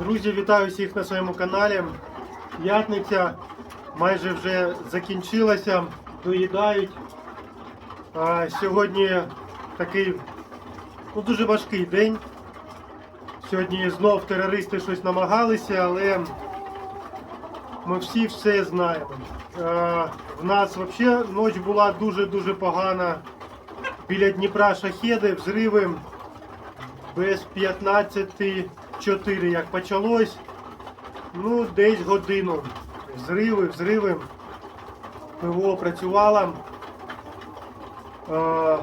Друзі, вітаю всіх на своєму каналі. П'ятниця майже вже закінчилася, доїдають. А сьогодні такий ну, дуже важкий день. Сьогодні знов терористи щось намагалися, але ми всі все знаємо. А, в нас взагалі ніч була дуже-дуже погана. Біля Дніпра шахеди, взриви без 15.4 як почалось. Ну, десь годину. Взриви, взриви. ПВО працювало. Е,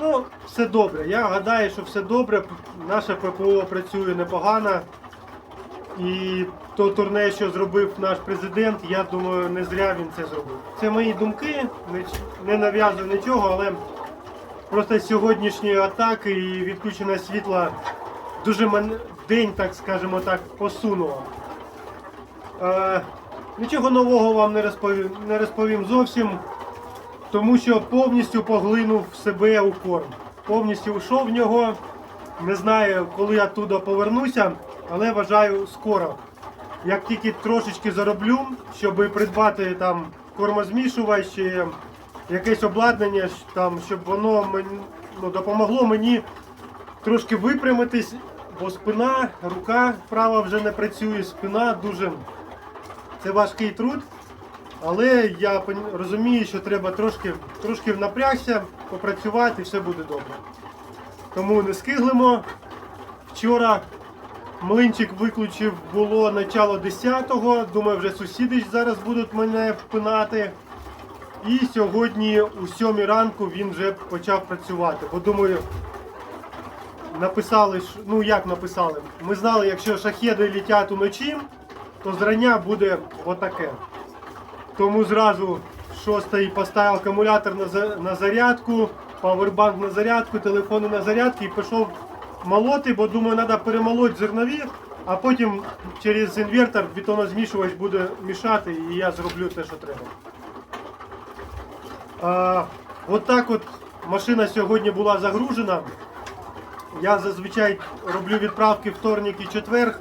ну, все добре. Я гадаю, що все добре. Наше ППО працює непогано. І то турне, що зробив наш президент, я думаю, не зря він це зробив. Це мої думки, не, нав'язую нічого, але Просто сьогоднішні атаки і відключення світла дуже мен... день, так скажемо так, посунуло. Е, нічого нового вам не розповім, не розповім зовсім, тому що повністю поглинув себе у корм. Повністю йшов в нього. Не знаю, коли я туди повернуся, але вважаю скоро. Як тільки трошечки зароблю, щоб придбати там кормозмішувач чи якесь обладнання, там, щоб воно мені, ну, допомогло мені трошки випрямитись, бо спина, рука права вже не працює, спина дуже. Це важкий труд. Але я розумію, що треба трошки, трошки напрягся, попрацювати і все буде добре. Тому не скиглимо. Вчора млинчик виключив було начало 10-го. Думаю, вже сусіди зараз будуть мене впинати. І сьогодні у 7 ранку він вже почав працювати. Бо думаю, написали, ну як написали, ми знали, якщо шахеди літять уночі, то зрання буде отаке. Тому зразу шостий поставив акумулятор на, на зарядку, павербанк на зарядку, телефони на зарядку і пішов молоти, бо думаю, треба перемолоти зернові, а потім через інвертор бетонозмішувач буде мішати і я зроблю те, що треба. А, от так от машина сьогодні була загружена. Я зазвичай роблю відправки вторник і четверг,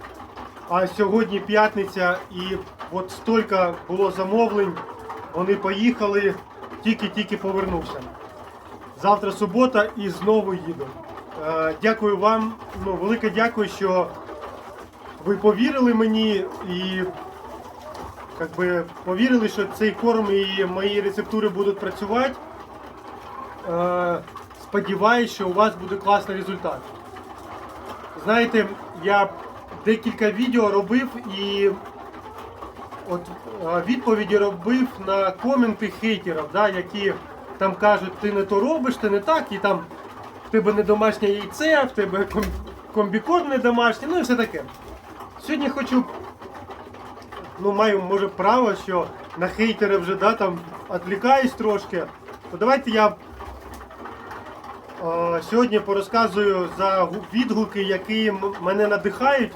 а сьогодні п'ятниця і от стільки було замовлень, вони поїхали, тільки-тільки повернувся. Завтра субота і знову їду. Е, Дякую вам. Ну, велике дякую, що ви повірили мені і как би, повірили, що цей корм і мої рецептури будуть працювати. Сподіваюсь, що у вас буде класний результат. Знаєте, я декілька відео робив і от відповіді робив на коменти хейтерів, да, які там кажуть, ти не то робиш, ти не так, і там в тебе не домашнє яйце, в тебе ком- комбікорм не домашній, ну і все таке. Сьогодні хочу ну, маю може право, що на хейтери вже да, там відвлікаюсь трошки. То давайте я сьогодні порозказую за відгуки, які мене надихають.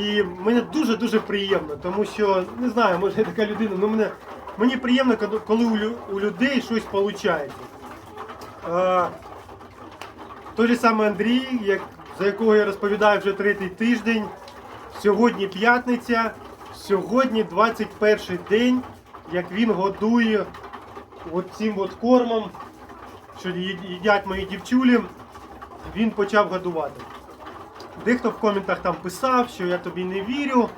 І мені дуже-дуже приємно, тому що не знаю, може я така людина, ну мене, мені приємно, коли- у людей щось виходить. Е, той же самий Андрій, як, за якого я розповідаю вже третій тиждень. Сьогодні п'ятниця, сьогодні 21 день, як він годує от цим от кормом, що їдять мої дівчулі, він почав годувати. Дехто в коментах там писав, що я тобі не вірю.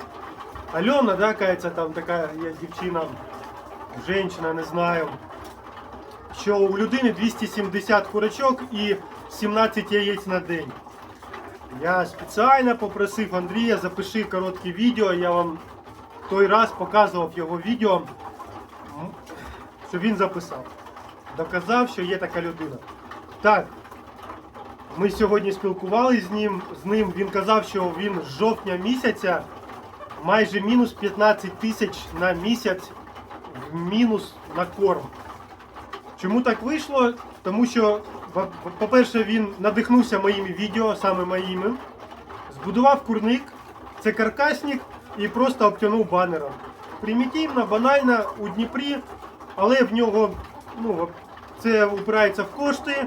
Альона, да, кається, там така є дівчина, жінка, не знаю. Що у людини 270 курочок і 17 яєць на день. Я спеціально попросив Андрія, запиши коротке відео. Я вам той раз показував його відео, що він записав. Доказав, що є така людина. Так, ми сьогодні спілкувалися з ним. З ним він казав, що він з жовтня місяця майже мінус 15 тисяч на місяць мінус на корм. Чому так вийшло? Тому що, по- по-перше, він надихнувся моїми відео, саме моїми. Збудував курник, це каркасник і просто обтянув банером. Примітивно, банально у Дніпрі, але в нього ну, це упирається в кошти,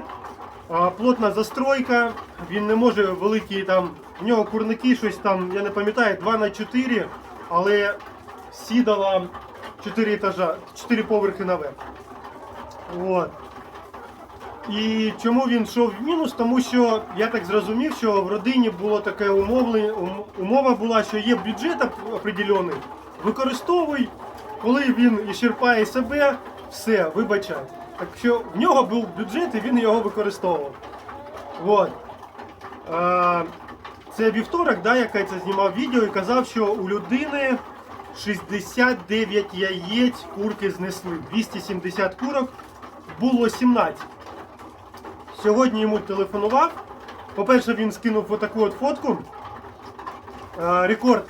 плотна застройка, він не може великі там в нього курники щось там, я не пам'ятаю, 2 на 4, але сідала 4 етажа, 4 поверхи наверх. От. І чому він йшов в мінус? Тому що я так зрозумів, що в родині було таке умовлення, умова була, що є бюджет определений, використовуй, коли він ісчерпає себе, все, вибачай. Так що в нього був бюджет і він його використовував. От. А, це вівторок, да, яка це знімав відео і казав, що у людини 69 яєць курки знесли. 270 курок було 17. Сьогодні йому телефонував. По-перше, він скинув отаку от фотку. Е, Рекорд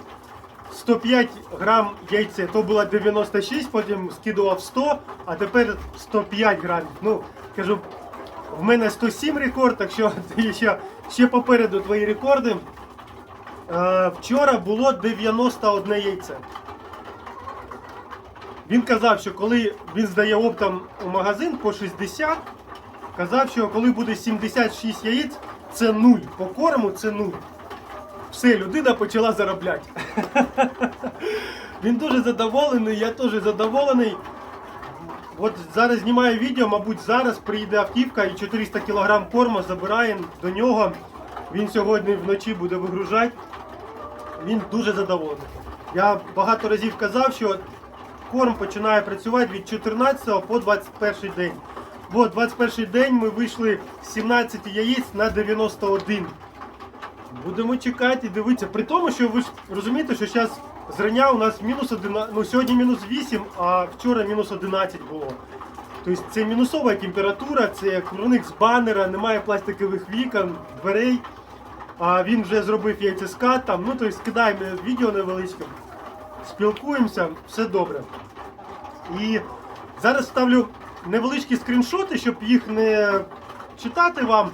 105 грам яйця, то було 96, потім скидував 100, а тепер 105 грамів. Ну, кажу, в мене 107 рекорд, так що ще, ще попереду твої рекорди. Е, Вчора було 91 яйце. Він казав, що коли він здає оптом у магазин по 60, казав, що коли буде 76 яєць, це нуль. По корму це нуль. Все, людина почала заробляти. Він дуже задоволений, я теж задоволений. От зараз знімаю відео, мабуть, зараз приїде автівка і 400 кг корму забираємо до нього. Він сьогодні вночі буде вигружати. Він дуже задоволений. Я багато разів казав, що корм починає працювати від 14 по 21 день. Бо 21 день ми вийшли з 17 яєць на 91. Будемо чекати дивитися. При тому, що ви ж розумієте, що зараз зрання у нас мінус 11, ну сьогодні мінус 8, а вчора мінус 11 було. Тобто це мінусова температура, це курник з банера, немає пластикових вікон, дверей. А він вже зробив яйцескат там. Ну тобто скидаємо відео невеличке, спілкуємося, все добре. І зараз ставлю невеличкі скріншоти, щоб їх не читати вам.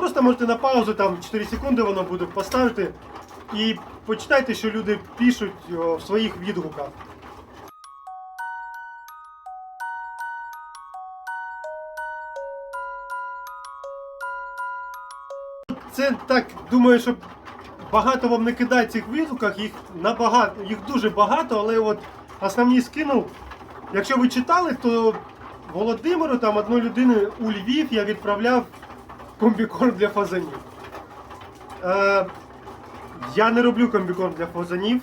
Просто можете на паузу, там 4 секунди воно буде поставити. І почитайте, що люди пишуть в своїх відгуках. Це так, думаю, що багато вам не кидає цих відгуках, їх набагато, їх дуже багато, але от основні скинув. Якщо ви читали, то Володимиру, там одної людини у Львів я відправляв комбікорм для фазанів. Е, я не роблю комбікорм для фазанів.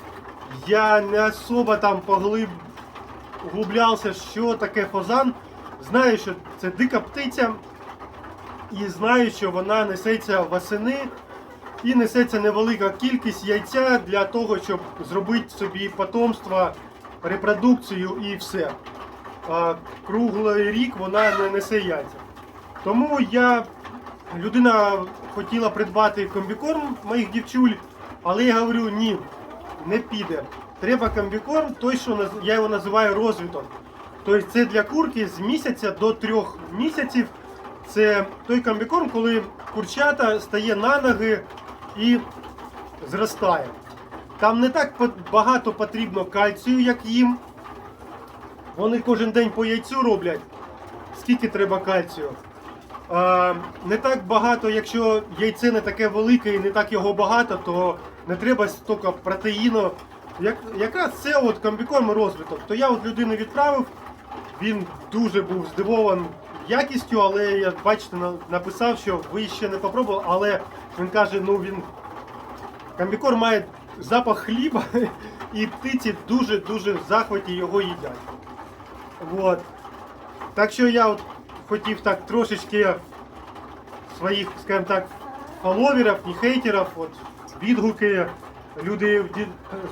Я не особо там поглиб... углублявся, що таке фазан. Знаю, що це дика птиця, і знаю, що вона несеться восени і несеться невелика кількість яйця для того, щоб зробити собі потомство, репродукцію і все. А круглий рік вона не несе яйця. Тому я людина хотіла придбати комбікорм моїх дівчуль, але я говорю, ні, не піде. Треба комбікорм, той, що я його називаю розвиток. Тобто це для курки з місяця до трьох місяців. Це той комбікорм, коли курчата стає на ноги і зростає. Там не так багато потрібно кальцію, як їм. Вони кожен день по яйцю роблять. Скільки треба кальцію? Не так багато, якщо яйце не таке велике і не так його багато, то не треба стільки протеїну. Як, якраз це от комбікорм розвиток. То я от людину відправив, він дуже був здивований якістю, але я бачите, написав, що ви ще не попробували, але він каже, ну він комбікорм має запах хліба, і птиці дуже-дуже в захваті його їдять. Вот. Так що я от хотів так трошечки своїх, скажімо так, фоловерів, не хейтерів, от, відгуки. Люди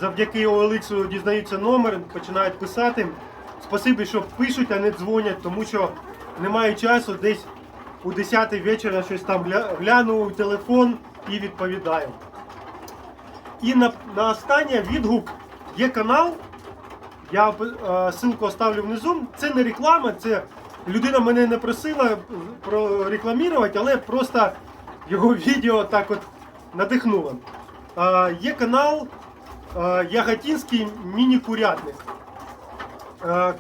завдяки OLX дізнаються номер, починають писати. Спасибі, що пишуть, а не дзвонять, тому що немає часу десь у 10 вечора щось там гля- гляну у телефон і відповідаю. І на, на останнє відгук є канал. Я е, ссылку оставлю внизу. Це не реклама, це людина мене не просила прорекламувати, але просто його відео так от надихнуло. Е, є канал Яготінський міні-курятник.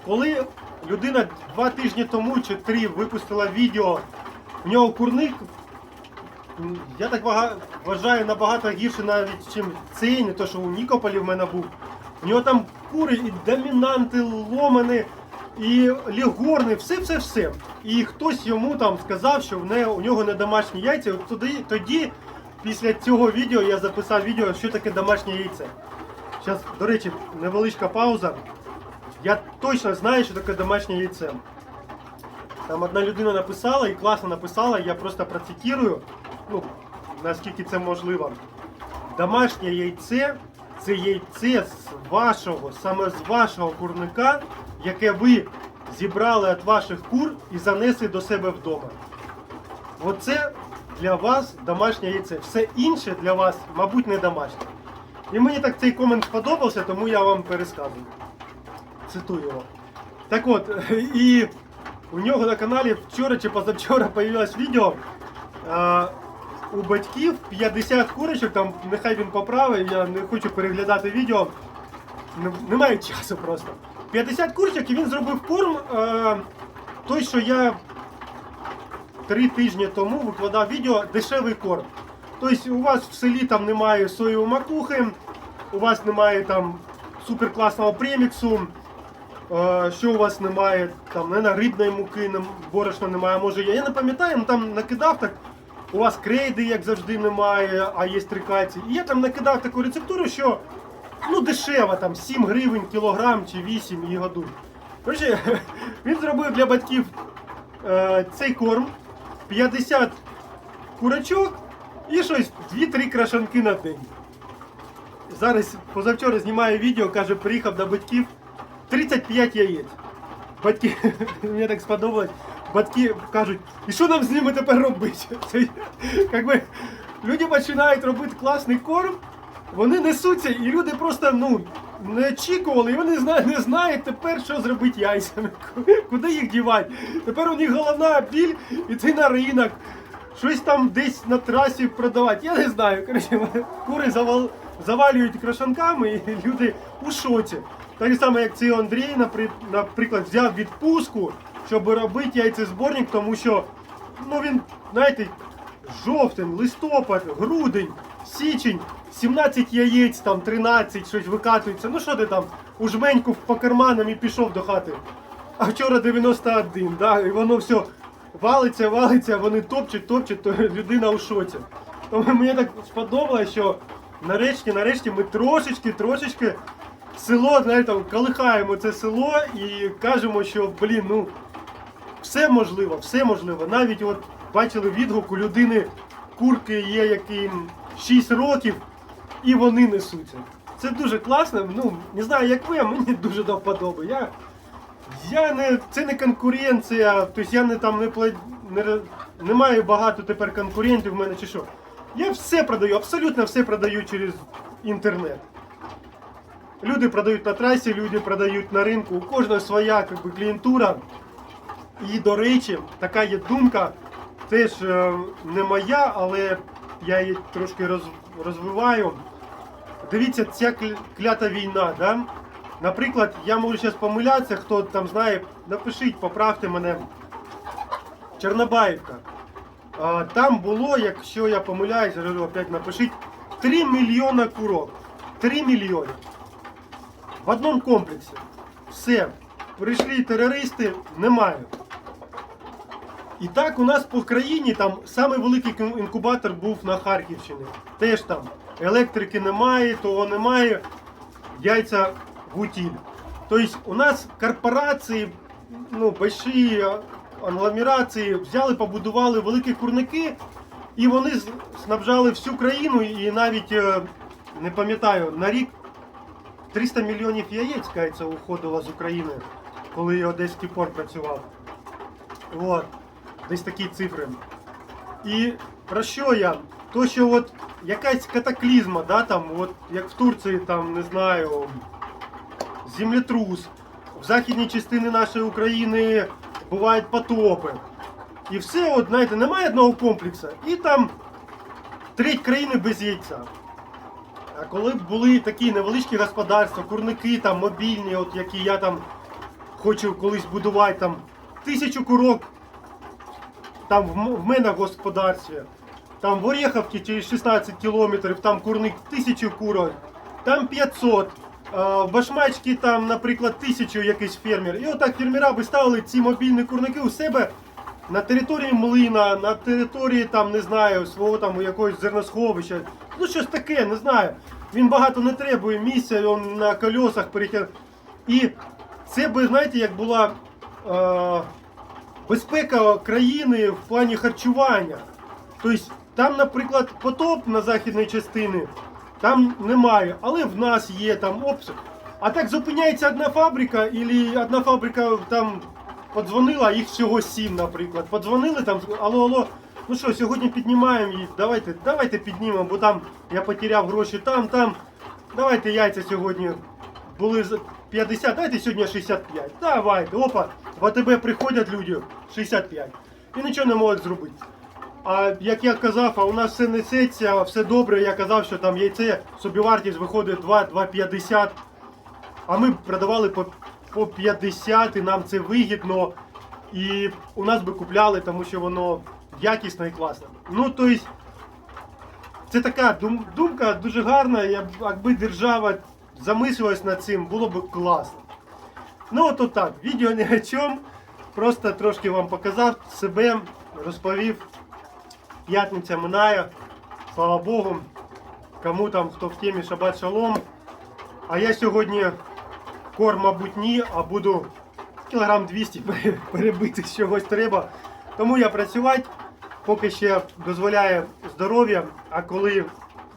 Коли людина два тижні тому чи три випустила відео, в нього курник я так вважаю набагато гірше навіть, ніж цей, не то, що у Нікополі в мене був. У нього там кури і домінанти, ломани, і лігорни, все-все-все. І хтось йому там сказав, що в не, у нього не домашні яйця. От тоді, тоді, після цього відео, я записав відео, що таке домашнє яйце. Зараз, до речі, невеличка пауза. Я точно знаю, що таке домашнє яйце. Там одна людина написала і класно написала, я просто процитирую, ну, наскільки це можливо. Домашнє яйце це яйце з вашого, саме з вашого курника, яке ви зібрали від ваших кур і занесли до себе вдома. Оце для вас домашнє яйце. Все інше для вас, мабуть, не домашнє. І мені так цей комент сподобався, тому я вам пересказую. Цитую його. Так от, і у нього на каналі вчора чи позавчора появилось відео. А, у батьків 50 курочок, там нехай він поправив, я не хочу переглядати відео. Немає часу просто. 50 курочок і він зробив корм. А, той, що я три тижні тому викладав відео дешевий корм. Тобто у вас в селі там немає соєвої макухи, у вас немає там суперкласного преміксу, е, що у вас немає, там не на рибної муки, борошна немає, може я, я не пам'ятаю, ну там накидав так. У вас крейди, як завжди, немає, а є трикальці. І я там накидав таку рецептуру, що ну дешево, там 7 гривень кілограм чи 8 і годуй. Коротше, він зробив для батьків е, цей корм, 50 курочок і щось 2-3 крашанки на день. Зараз позавчора знімаю відео, каже, приїхав до батьків 35 яєць. Батьки, мені так сподобалось, батьки кажуть, і що нам з ними тепер робити? Це, як би, люди починають робити класний корм, вони несуться, і люди просто ну, не очікували, і вони не знають тепер, що зробити яйцями, куди їх дівати. Тепер у них головна біль іти на ринок, щось там десь на трасі продавати. Я не знаю. Коротше, кури завал, завалюють крашанками, і люди у шоці. Так само, як цей Андрій, наприклад, взяв відпустку, щоб робити яйцезборник, тому що ну він, знаєте, жовтень, листопад, грудень, січень, 17 яєць, там 13, щось викатується. Ну що ти там, у жменьку по карманам і пішов до хати. А вчора 91, да, і воно все валиться, валиться, вони топчуть, топчуть, то людина у шоці. Тому мені так сподобалось, що нарешті, нарешті ми трошечки, трошечки село, знаєте, колихаємо це село і кажемо, що, блін, ну все можливо, все можливо. Навіть от бачили відгук у людини курки є, яким 6 років, і вони несуться. Це дуже класно. Ну, не знаю, як ви, а мені дуже до вподоби. Я, я не, це не конкуренція, тобто я не там не, не, не маю багато тепер конкурентів в мене чи що. Я все продаю, абсолютно все продаю через інтернет. Люди продають на трасі, люди продають на ринку, у кожного своя как би, клієнтура. І, до речі, така є думка, теж е, не моя, але я її трошки роз, розвиваю. Дивіться, ця клята війна, да? Наприклад, я можу зараз помилятися, хто там знає, напишіть, поправте мене. Чорнобаївка. Там було, якщо я помиляюсь, говорю, опять напишіть, 3 мільйона курок. 3 мільйони. В одному комплексі. Все. Прийшли терористи, немає. І так у нас по країні там самий великий інкубатор був на Харківщині. Теж там електрики немає, того немає, яйця гутіль. Тобто у нас корпорації, ну, больші агломерації взяли, побудували великі курники, і вони снабжали всю країну, і навіть е, не пам'ятаю, на рік 300 мільйонів яєць, кажеться, уходило з України, коли Одеський порт працював. От, десь такі цифри. І про що я? То, що от якась катаклізма, да, там, от, як в Турції, там, не знаю, землетрус, в західній частині нашої України бувають потопи. І все, от, знаєте, немає одного комплексу. І там треть країни без яйця. А коли б були такі невеличкі господарства, курники там мобільні, от які я там хочу колись будувати там тисячу курок там в, мене в господарстві. Там в Ореховці через 16 кілометрів, там курник 1000 курок, там 500. А в Башмачці там, наприклад, 1000 якийсь фермер. І отак фермера би ставили ці мобільні курники у себе на території млина, на території там, не знаю, свого там якогось зерносховища. Ну щось таке, не знаю. Він багато не требує місця, він на колесах перетяг. І це би, знаєте, як була безпека країни в плані харчування. Тобто там, наприклад, потоп на західній частині, там немає, але в нас є там обсяг. А так зупиняється одна фабрика, і одна фабрика там подзвонила, їх всього сім, наприклад. Подзвонили там, алло, алло, ну що, сьогодні піднімаємо їх, давайте, давайте піднімемо, бо там я потеряв гроші там, там. Давайте яйця сьогодні були 50, давайте сьогодні 65. Давайте, опа, в АТБ приходять люди 65. І нічого не можуть зробити. А як я казав, а у нас все несеться, все добре. Я казав, що там яйце собівартість виходить 2-2,50. А ми продавали по, по 50 і нам це вигідно. І у нас би купляли, тому що воно якісне і класне. Ну, тобто, це така дум- думка дуже гарна. Якби держава замислилась над цим, було б класно. Ну, от так, відео ні о чому. Просто трошки вам показав себе, розповів. П'ятниця минає, слава Богу. Кому там, хто в темі шабат шалом. А я сьогодні корм, мабуть, ні, а буду кілограм 200 перебити з чогось треба. Тому я працювати, поки ще дозволяє здоров'я, а коли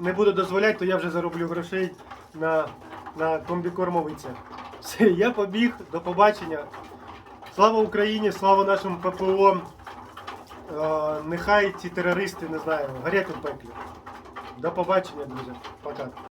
не буду дозволяти, то я вже зароблю грошей на, на комбікормовицях. Все, я побіг, до побачення. Слава Україні, слава нашому ППО. Е, нехай ці терористи, не знаю, горять у пеклі. До побачення, друзі. Пока.